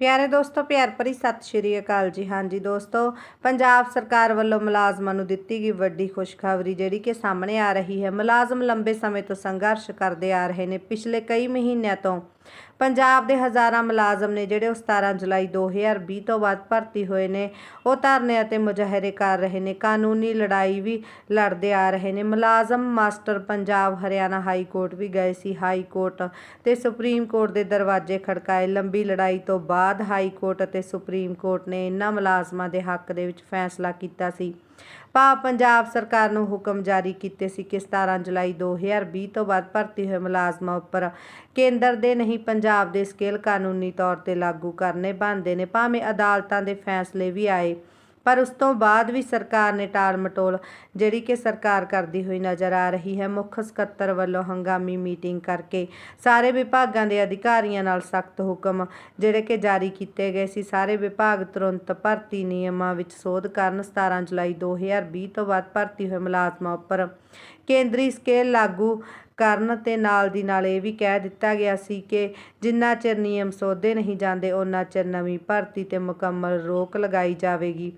ਪਿਆਰੇ ਦੋਸਤੋ, ਪਿਆਰ ਭਰੀ ਸਤਿ ਸ਼੍ਰੀ ਅਕਾਲ ਜੀ। ਹਾਂਜੀ ਦੋਸਤੋ, ਪੰਜਾਬ ਸਰਕਾਰ ਵੱਲੋਂ ਮੁਲਾਜ਼ਮਾਂ ਨੂੰ ਦਿੱਤੀ ਗਈ ਵੱਡੀ ਖੁਸ਼ਖਬਰੀ ਜਿਹੜੀ ਕਿ ਸਾਹਮਣੇ ਆ ਰਹੀ ਹੈ। ਮੁਲਾਜ਼ਮ ਲੰਬੇ ਸਮੇਂ ਤੋਂ ਸੰਘਰਸ਼ ਕਰਦੇ ਆ ਰਹੇ ਨੇ। ਪਿਛਲੇ ਕਈ ਮਹੀਨਿਆਂ ਤੋਂ ਪੰਜਾਬ ਦੇ ਹਜ਼ਾਰਾਂ ਮੁਲਾਜ਼ਮ ਨੇ ਜਿਹੜੇ ਉਹ 17 ਜੁਲਾਈ 2020 ਤੋਂ ਬਾਅਦ ਭਰਤੀ ਹੋਏ ਨੇ, ਉਹ ਧਰਨੇ ਅਤੇ ਮੁਜ਼ਾਹਰੇ ਕਰ ਰਹੇ ਨੇ। ਕਾਨੂੰਨੀ ਲੜਾਈ ਵੀ ਲੜਦੇ ਆ ਰਹੇ ਨੇ। ਮੁਲਾਜ਼ਮ master Punjab Haryana high court ਵੀ ਗਏ ਸੀ। ਹਾਈ ਕੋਰਟ ਤੇ ਸੁਪਰੀਮ ਕੋਰਟ ਦੇ ਦਰਵਾਜ਼ੇ ਖੜਕਾਏ। ਲੰਬੀ ਲੜਾਈ ਤੋਂ ਬਾਅਦ ਹਾਈ ਕੋਰਟ ਅਤੇ ਸੁਪਰੀਮ ਕੋਰਟ ਨੇ ਇਹਨਾਂ ਮੁਲਾਜ਼ਮਾਂ ਦੇ ਹੱਕ ਦੇ ਵਿੱਚ ਫੈਸਲਾ ਕੀਤਾ ਸੀ। ਭਾਵ ਪੰਜਾਬ ਸਰਕਾਰ ਨੂੰ ਹੁਕਮ ਜਾਰੀ ਕੀਤੇ ਸੀ ਕਿ 17 ਜੁਲਾਈ 2020 ਤੋਂ ਬਾਅਦ ਭਰਤੀ ਹੋਏ ਮੁਲਾਜ਼ਮਾਂ ਉੱਪਰ ਕੇਂਦਰ ਦੇ ਨਹੀਂ, ਪੰਜਾਬ ਦੇ ਸਕੇਲ ਕਾਨੂੰਨੀ ਤੌਰ ਤੇ ਲਾਗੂ ਕਰਨੇ ਬਣਦੇ ਨੇ, ਭਾਵੇਂ ਅਦਾਲਤਾਂ ਦੇ ਫੈਸਲੇ ਵੀ ਆਏ। ਪਰ ਉਸ ਤੋਂ ਬਾਅਦ ਵੀ ਸਰਕਾਰ ਨੇ ਟਾਲ ਮਟੋਲ ਜਿਹੜੀ ਕਿ ਸਰਕਾਰ ਕਰਦੀ ਹੋਈ ਨਜ਼ਰ ਆ ਰਹੀ ਹੈ, ਮੁੱਖ ਸਕੱਤਰ ਵੱਲੋਂ ਹੰਗਾਮੀ ਮੀਟਿੰਗ ਕਰਕੇ ਸਾਰੇ ਵਿਭਾਗਾਂ ਦੇ ਅਧਿਕਾਰੀਆਂ ਨਾਲ ਸਖਤ ਹੁਕਮ ਜਿਹੜੇ ਕਿ ਜਾਰੀ ਕੀਤੇ ਗਏ ਸੀ। ਸਾਰੇ ਵਿਭਾਗ ਤੁਰੰਤ ਭਰਤੀ ਨਿਯਮਾਂ ਵਿੱਚ ਸੋਧ ਕਰਨ 17 ਜੁਲਾਈ 2020 ਤੋਂ ਬਾਅਦ ਭਰਤੀ ਹੋਏ ਮੁਲਾਜ਼ਮਾਂ ਉੱਪਰ ਕੇਂਦਰੀ ਸਕੇਲ ਲਾਗੂ ਕਰਨ ਤੇ ਨਾਲ ਦੀ ਨਾਲ ਇਹ ਵੀ ਕਹਿ ਦਿੱਤਾ ਗਿਆ ਸੀ ਕਿ ਜਿੰਨਾ ਚਿਰ ਨਿਯਮ ਸੋਧੇ ਨਹੀਂ ਜਾਂਦੇ ਉਹਨਾਂ ਚਿਰ ਨਵੀਂ ਭਰਤੀ ਤੇ ਮੁਕੰਮਲ ਰੋਕ ਲਗਾਈ ਜਾਵੇਗੀ।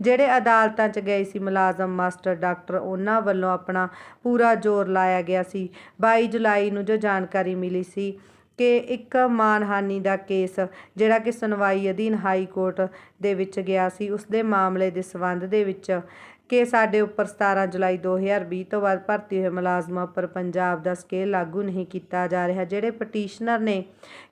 ਜਿਹੜੇ ਅਦਾਲਤਾਂ 'ਚ ਗਏ ਸੀ ਮੁਲਾਜ਼ਮ, ਮਾਸਟਰ, ਡਾਕਟਰ, ਉਹਨਾਂ ਵੱਲੋਂ ਆਪਣਾ ਪੂਰਾ ਜ਼ੋਰ ਲਾਇਆ ਗਿਆ ਸੀ। 22 ਜੁਲਾਈ ਨੂੰ ਜੋ ਜਾਣਕਾਰੀ ਮਿਲੀ ਸੀ ਕਿ ਇੱਕ ਮਾਨਹਾਨੀ ਦਾ ਕੇਸ, ਜਿਹੜਾ ਕਿ ਸੁਣਵਾਈ ਅਧੀਨ ਹਾਈ ਕੋਰਟ ਦੇ ਵਿੱਚ ਗਿਆ ਸੀ ਉਸ ਦੇ ਮਾਮਲੇ ਦੇ ਸਬੰਧ ਦੇ ਵਿੱਚ ਕਿ ਸਾਡੇ ਉੱਪਰ 17 ਜੁਲਾਈ 2020 ਤੋਂ ਬਾਅਦ ਭਰਤੀ ਹੋਏ ਮੁਲਾਜ਼ਮਾਂ ਉੱਪਰ ਪੰਜਾਬ ਦਾ ਸਕੇਲ ਲਾਗੂ ਨਹੀਂ ਕੀਤਾ ਜਾ ਰਿਹਾ, ਜਿਹੜੇ ਪਟੀਸ਼ਨਰ ਨੇ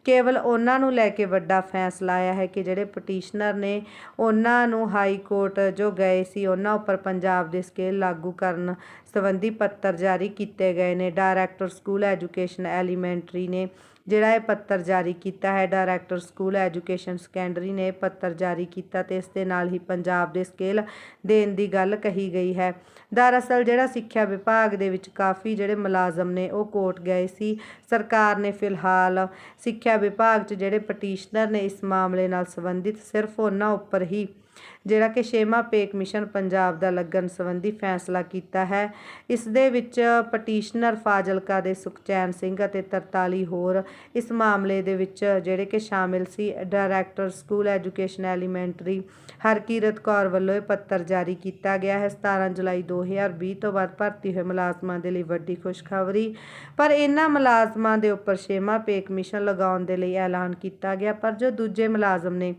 ਕੇਵਲ ਉਹਨਾਂ ਨੂੰ ਲੈ ਕੇ ਵੱਡਾ ਫੈਸਲਾ ਆਇਆ ਹੈ ਕਿ ਜਿਹੜੇ ਪਟੀਸ਼ਨਰ ਨੇ ਉਹਨਾਂ ਨੂੰ ਹਾਈ ਕੋਰਟ ਜੋ ਗਏ ਸੀ, ਉਹਨਾਂ ਉੱਪਰ ਪੰਜਾਬ ਦੇ ਸਕੇਲ ਲਾਗੂ ਕਰਨ ਸੰਬੰਧੀ ਪੱਤਰ ਜਾਰੀ ਕੀਤੇ ਗਏ ਨੇ। ਡਾਇਰੈਕਟਰ ਸਕੂਲ ਐਜੂਕੇਸ਼ਨ ਐਲੀਮੈਂਟਰੀ ਨੇ ਜਿਹੜਾ ਇਹ ਪੱਤਰ ਜਾਰੀ ਕੀਤਾ ਹੈ ਡਾਇਰੈਕਟਰ ਸਕੂਲ ਐਜੂਕੇਸ਼ਨ ਸੈਕੰਡਰੀ ਨੇ ਇਹ ਪੱਤਰ ਜਾਰੀ ਕੀਤਾ ਤੇ ਇਸ ਦੇ ਨਾਲ ਹੀ ਪੰਜਾਬ ਦੇ ਸਕੇਲ ਦੇਣ ਦੀ ਗੱਲ ਕਹੀ ਗਈ ਹੈ। ਦਰਅਸਲ ਜਿਹੜਾ ਸਿੱਖਿਆ ਵਿਭਾਗ ਦੇ ਵਿੱਚ ਕਾਫੀ ਜਿਹੜੇ ਮੁਲਾਜ਼ਮ ਨੇ ਉਹ ਕੋਰਟ ਗਏ ਸੀ। ਸਰਕਾਰ ਨੇ ਫਿਲਹਾਲ ਸਿੱਖਿਆ ਵਿਭਾਗ 'ਚ ਜਿਹੜੇ ਪਟੀਸ਼ਨਰ ਨੇ ਇਸ ਮਾਮਲੇ ਨਾਲ ਸੰਬੰਧਿਤ ਸਿਰਫ ਉਹਨਾਂ ਉੱਪਰ ਹੀ ਜਿਹੜਾ ਕਿ ਛੇਵਾਂ ਪੇ ਕਮਿਸ਼ਨ ਪੰਜਾਬ ਦਾ ਲੱਗਣ ਸੰਬੰਧੀ ਫੈਸਲਾ ਕੀਤਾ ਹੈ। ਇਸ ਦੇ ਵਿੱਚ ਪਟੀਸ਼ਨਰ ਫਾਜ਼ਿਲਕਾ ਦੇ ਸੁਖਚੈਨ ਸਿੰਘ ਅਤੇ 43 ਹੋਰ ਇਸ ਮਾਮਲੇ ਦੇ ਵਿੱਚ ਜਿਹੜੇ ਕਿ ਸ਼ਾਮਿਲ ਸੀ director school education elementary Harkirat Kaur ਵੱਲੋਂ ਇਹ ਪੱਤਰ ਜਾਰੀ ਕੀਤਾ ਗਿਆ ਹੈ। 17 ਜੁਲਾਈ 2020 ਤੋਂ ਬਾਅਦ ਭਰਤੀ ਹੋਏ ਮੁਲਾਜ਼ਮਾਂ ਦੇ ਲਈ ਵੱਡੀ ਖੁਸ਼ਖਬਰੀ। ਪਰ ਇਹਨਾਂ ਮੁਲਾਜ਼ਮਾਂ ਦੇ ਉੱਪਰ ਛੇਵਾਂ ਪੇ ਕਮਿਸ਼ਨ ਲਗਾਉਣ ਦੇ ਲਈ ਐਲਾਨ ਕੀਤਾ ਗਿਆ, ਪਰ ਜੋ ਦੂਜੇ ਮੁਲਾਜ਼ਮ ਨੇ,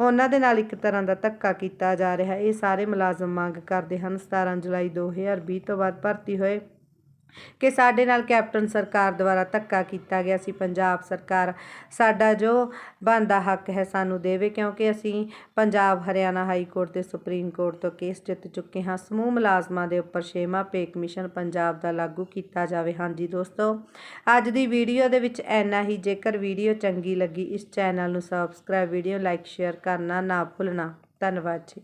ਉਹਨਾਂ ਦੇ ਨਾਲ ਇੱਕ ਤਰ੍ਹਾਂ ਦਾ ਧੱਕਾ ਕੀਤਾ ਜਾ ਰਿਹਾ ਇਹ ਸਾਰੇ ਮੁਲਾਜ਼ਮ ਮੰਗ ਕਰਦੇ ਹਨ। 17 ਜੁਲਾਈ 2020 ਤੋਂ ਬਾਅਦ ਭਰਤੀ ਹੋਏ ਕਿ ਸਾਡੇ ਨਾਲ ਕੈਪਟਨ ਸਰਕਾਰ ਦੁਆਰਾ ਧੱਕਾ ਕੀਤਾ ਗਿਆ ਸੀ, ਪੰਜਾਬ ਸਰਕਾਰ ਸਾਡਾ ਜੋ ਬਣਦਾ ਹੱਕ ਹੈ ਸਾਨੂੰ ਦੇਵੇ, ਕਿਉਂਕਿ ਅਸੀਂ ਪੰਜਾਬ, ਹਰਿਆਣਾ ਹਾਈ ਕੋਰਟ ਤੇ ਸੁਪਰੀਮ ਕੋਰਟ ਤੋਂ ਕੇਸ ਜਿੱਤ ਚੁੱਕੇ ਹਾਂ। ਸਮੂਹ ਮੁਲਾਜ਼ਮਾਂ ਦੇ ਉੱਪਰ ਛੇਵਾਂ ਪੇ ਕਮਿਸ਼ਨ ਪੰਜਾਬ ਦਾ ਲਾਗੂ ਕੀਤਾ ਜਾਵੇ। ਹਾਂਜੀ ਦੋਸਤੋ, ਅੱਜ ਦੀ ਵੀਡੀਓ ਦੇ ਵਿੱਚ ਐਨਾ ਹੀ। ਜੇਕਰ ਵੀਡੀਓ ਚੰਗੀ ਲੱਗੀ, ਇਸ ਚੈਨਲ ਨੂੰ ਸਬਸਕ੍ਰਾਈਬ ਵੀਡੀਓ ਲਾਈਕ ਸ਼ੇਅਰ ਕਰਨਾ ਨਾ ਭੁੱਲਣਾ। ਧੰਨਵਾਦ ਜੀ।